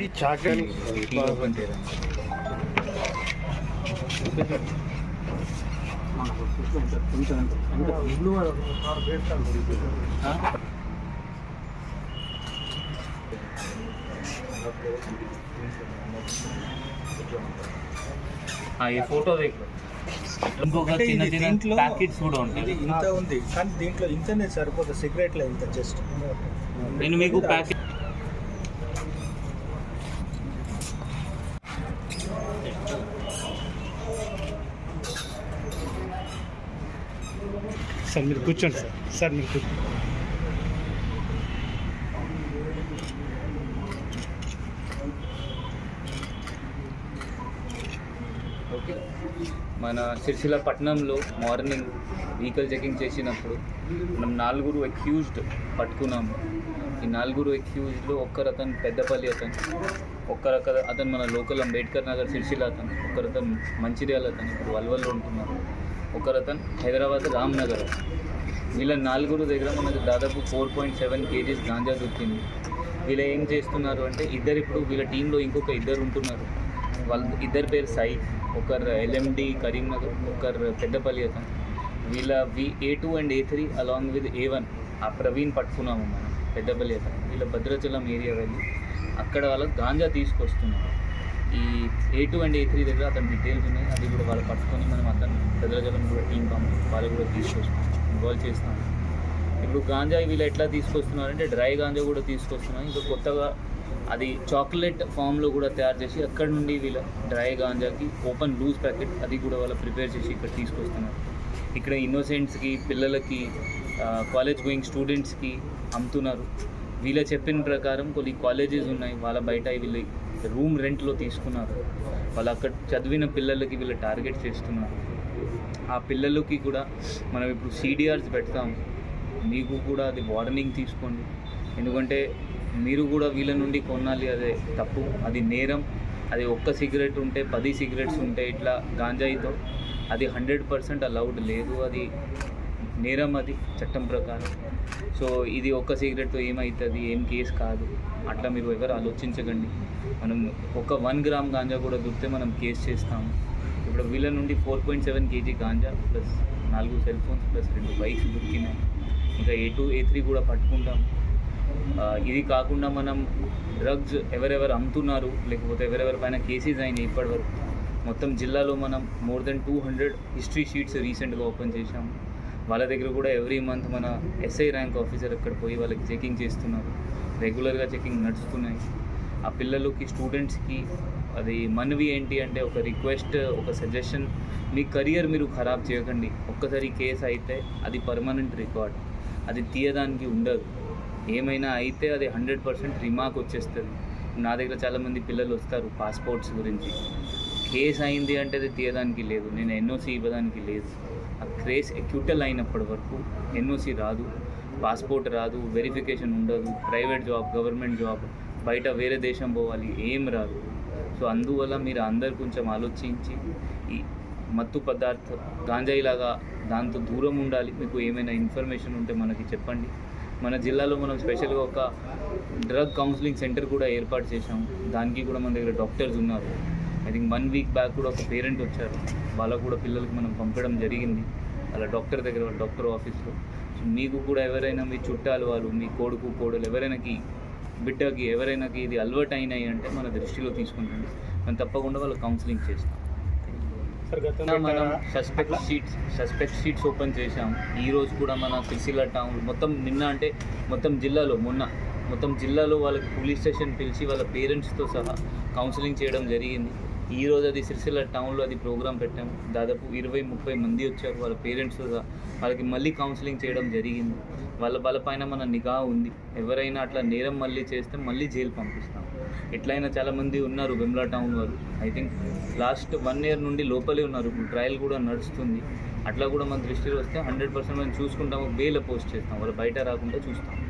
ఇది చాకలి ఈ ఫోటో ఇంకొక చిన్న ప్యాకెట్స్ కూడా ఉంటాయి. ఇంత ఉంది కానీ దీంట్లో ఇంతనే సరిపోతుంది సిగరెట్లో ఇంత జస్ట్ నేను మీకు ప్యాకెట్ సార్ మీరు కూర్చోండి సార్. సార్ మీరు కూర్చోండి ఓకే. మన సిరిసిల్ల పట్టణంలో మార్నింగ్ వెహికల్ చెకింగ్ చేసినప్పుడు మనం నలుగురు అక్యూజ్డ్ పట్టుకున్నాము. ఈ నలుగురు అక్యూజ్డ్లో ఒక్కరు అతను పెద్దపల్లి అతను ఒక్కరు అక్కడ- అతను మన లోకల్ అంబేద్కర్ నగర్ సిరిసిల్ల అతను ఒక్కరు అతను మంచిర్యాల అతను ఇప్పుడు వల్వల్లో ఉంటున్నారు. ఒక అతను హైదరాబాద్ రామ్నగర్. వీళ్ళ నలుగురు దగ్గర మనకు దాదాపు four point seven kgs ganja దొరికింది. వీళ్ళు ఏం చేస్తున్నారు అంటే ఇద్దరు ఇప్పుడు వీళ్ళ టీంలో ఇంకొక ఇద్దరు ఉంటున్నారు. వాళ్ళ ఇద్దరు పేరు సాయి ఒకరు ఎల్ఎండి కరీంనగర్ ఒకరు పెద్దపల్లి అతను. వీళ్ళ వి A two and A three along with A one ఆ ప్రవీణ్ పట్టుకున్నాము మనం పెద్దపల్లి అతను. వీళ్ళ భద్రాచలం ఏరియా వెళ్ళి అక్కడ వాళ్ళ గాంజా తీసుకొస్తున్నారు. ఈ A two and A three దగ్గర అతని డీటెయిల్స్ ఉన్నాయి. అది కూడా వాళ్ళు పట్టుకొని మనం అతను భద్రాచలం కూడా టీం పంపి వాళ్ళు కూడా తీసుకొస్తాం. ఇన్వాల్వ్ చేస్తాం. ఇప్పుడు గాంజా వీళ్ళు ఎట్లా తీసుకొస్తున్నారంటే డ్రై గాంజా కూడా తీసుకొస్తున్నారు ఇంకా కొత్తగా అది చాక్లెట్ ఫామ్లో కూడా తయారు చేసి అక్కడ నుండి వీళ్ళ డ్రై గాంజాకి ఓపెన్ లూజ్ ప్యాకెట్ అది కూడా వాళ్ళు ప్రిపేర్ చేసి ఇక్కడ తీసుకొస్తున్నారు. ఇక్కడ ఇన్నోసెంట్స్కి పిల్లలకి కాలేజ్ గోయింగ్ స్టూడెంట్స్కి అమ్ముతున్నారు. వీళ్ళ చెప్పిన ప్రకారం కొన్ని కాలేజెస్ ఉన్నాయి. వాళ్ళ బయట వీళ్ళు రూమ్ రెంట్లో తీసుకున్నారు వాళ్ళు అక్కడ చదివిన పిల్లలకి వీళ్ళు టార్గెట్ చేస్తున్నారు. ఆ పిల్లలకి కూడా మనం ఇప్పుడు సీడీఆర్స్ పెడతాం మీకు కూడా అది వార్నింగ్ తీసుకోండి. ఎందుకంటే మీరు కూడా వీళ్ళ నుండి కొనాలి అదే తప్పు అది నేరం. అది ఒక్క సిగరెట్ ఉంటే పది సిగరెట్స్ ఉంటే ఇట్లా గాంజాయితో అది హండ్రెడ్ పర్సెంట్ అలౌడ్ లేదు. అది నేరం అది చట్టం ప్రకారం. సో ఇది ఒక్క సిగరెట్తో ఏమవుతుంది ఏం కేసు కాదు. అట్లా మీరు ఎవరు ఆలోచించకండి. మనం ఒక వన్ గ్రామ్ గాంజా కూడా దొరికితే మనం కేసు చేస్తాము. ఇప్పుడు వీళ్ళ నుండి four point seven kg ganja plus నాలుగు సెల్ ఫోన్స్ ప్లస్ రెండు బైక్స్ దొరికినాయి. ఇంకా ఏ టూ ఏ త్రీ కూడా పట్టుకుంటాం ఇది కాకుండా మనం డ్రగ్స్ ఎవరెవరు అమ్ముతున్నారు? లేకపోతే ఎవరెవరి పైన కేసెస్ అయినాయి ఇప్పటివరకు. మొత్తం జిల్లాలో మనం more than two hundred history sheets రీసెంట్గా ఓపెన్ చేశాము. వాళ్ళ దగ్గర కూడా ఎవ్రీ మంత్ మన ఎస్ఐ ర్యాంక్ ఆఫీసర్ అక్కడ పోయి వాళ్ళకి చెకింగ్ చేస్తున్నారు. రెగ్యులర్గా చెకింగ్ నడుస్తున్నాయి. ఆ పిల్లలకి స్టూడెంట్స్కి అది మనవి ఏంటి అంటే ఒక రిక్వెస్ట్ ఒక సజెషన్ మీ కెరియర్ మీరు ఖరాబ్ చేయకండి. ఒక్కసారి కేసు అయితే అది పర్మనెంట్ రికార్డ్ అది తీయడానికి ఉండదు. ఏమైనా అయితే అది హండ్రెడ్ పర్సెంట్ రిమార్క్ వచ్చేస్తుంది. నా దగ్గర చాలామంది పిల్లలు వస్తారు పాస్పోర్ట్స్ గురించి. కేసు అయింది అంటే అది తీయడానికి లేదు. నేను ఎన్ఓసి ఇవ్వడానికి లేదు. ఆ క్రేజ్ ఎక్యూటల్ అయినప్పటి వరకు ఎన్ఓసి రాదు. పాస్పోర్ట్ రాదు. వెరిఫికేషన్ ఉండదు. ప్రైవేట్ జాబ్ గవర్నమెంట్ జాబ్ బయట వేరే దేశం పోవాలి. ఏం రాదు. సో అందువల్ల మీరు అందరు కొంచెం ఆలోచించి ఈ మత్తు పదార్థ గాంజాయిలాగా దాంతో దూరం ఉండాలి. మీకు ఏమైనా ఇన్ఫర్మేషన్ ఉంటే మనకి చెప్పండి. మన జిల్లాలో మనం స్పెషల్గా ఒక డ్రగ్ కౌన్సిలింగ్ సెంటర్ కూడా ఏర్పాటు చేసాం దానికి కూడా మన దగ్గర డాక్టర్స్ ఉన్నారు. I think one week back కూడా ఒక పేరెంట్ వచ్చారు. వాళ్ళకు కూడా పిల్లలకి మనం పంపడం జరిగింది. వాళ్ళ డాక్టర్ దగ్గర వాళ్ళ డాక్టర్ ఆఫీస్లో. సో మీకు కూడా ఎవరైనా మీ చుట్టాలు వాళ్ళు మీ కొడుకు కోడలు ఎవరైనాకి బిడ్డకి ఎవరైనాకి ఇది అలవాటు అయినాయి అంటే మన దృష్టిలో తీసుకుంటుంది మనం తప్పకుండా వాళ్ళు కౌన్సిలింగ్ చేస్తాం. మనం suspect sheets suspect sheets open చేశాం. ఈ రోజు కూడా మన సిరిసిల్ల టౌన్ మొత్తం నిన్న అంటే మొత్తం జిల్లాలో మొన్న మొత్తం జిల్లాలో వాళ్ళకి పోలీస్ స్టేషన్ పిలిచి వాళ్ళ పేరెంట్స్తో సహా కౌన్సిలింగ్ చేయడం జరిగింది. ఈ రోజు అది సిరిసిల్ల టౌన్లో అది ప్రోగ్రామ్ పెట్టాము దాదాపు ఇరవై ముప్పై మంది వచ్చారు వాళ్ళ పేరెంట్స్ వాళ్ళకి మళ్ళీ కౌన్సిలింగ్ చేయడం జరిగింది. వాళ్ళ బలపైన మన నిఘా ఉంది. ఎవరైనా అట్లా నేరం మళ్ళీ చేస్తే మళ్ళీ జైలు పంపిస్తాం. ఎట్లయినా చాలామంది ఉన్నారు వెమ్లా టౌన్ వారు. I think last one year నుండి లోపలే ఉన్నారు. ఇప్పుడు ట్రయల్ కూడా నడుస్తుంది. అట్లా కూడా మన దృష్టిలో వస్తే హండ్రెడ్ పర్సెంట్ మనం చూసుకుంటాము. బేల పోస్ట్ చేస్తాం. వాళ్ళు బయట రాకుండా చూస్తాం.